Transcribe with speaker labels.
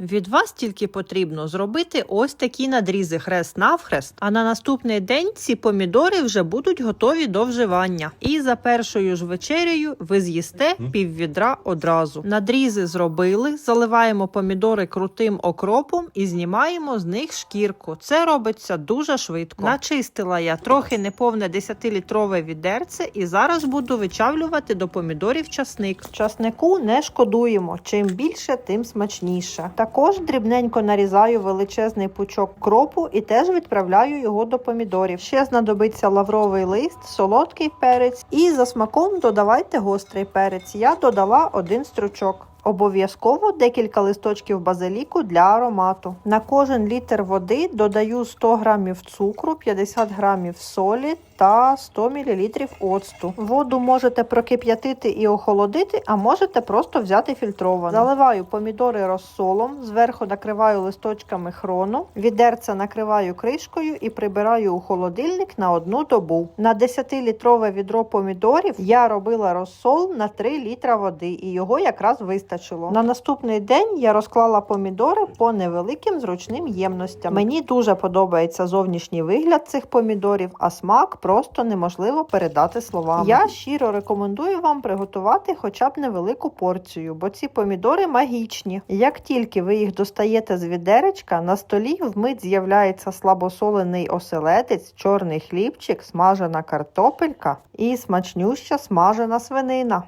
Speaker 1: Від вас тільки потрібно зробити ось такі надрізи хрест-навхрест, а на наступний день ці помідори вже будуть готові до вживання. І за першою ж вечерею ви з'їсте пів відра одразу. Надрізи зробили, заливаємо помідори крутим окропом і знімаємо з них шкірку. Це робиться дуже швидко. Начистила я трохи неповне 10-літрове відерце і зараз буду вичавлювати до помідорів часник. Часнику не шкодуємо. Чим більше, тим смачніше. Також дрібненько нарізаю величезний пучок кропу і теж відправляю його до помідорів. Ще знадобиться лавровий лист, солодкий перець і за смаком додавайте гострий перець. Я додала один стручок. Обов'язково декілька листочків базиліку для аромату. На кожен літр води додаю 100 грамів цукру, 50 грамів солі та 100 мл оцту. Воду можете прокип'ятити і охолодити, а можете просто взяти фільтровану. Заливаю помідори розсолом, зверху накриваю листочками хрону, відерце накриваю кришкою і прибираю у холодильник на одну добу. На 10-літрове відро помідорів я робила розсол на 3 літра води, і його якраз вистачило. На наступний день я розклала помідори по невеликим зручним ємностям. Мені дуже подобається зовнішній вигляд цих помідорів, а смак просто неможливо передати словами. Я щиро рекомендую вам приготувати хоча б невелику порцію, бо ці помідори магічні. Як тільки ви їх достаєте з відеречка, на столі вмить з'являється слабосолений оселедець, чорний хлібчик, смажена картопелька і смачнюща смажена свинина.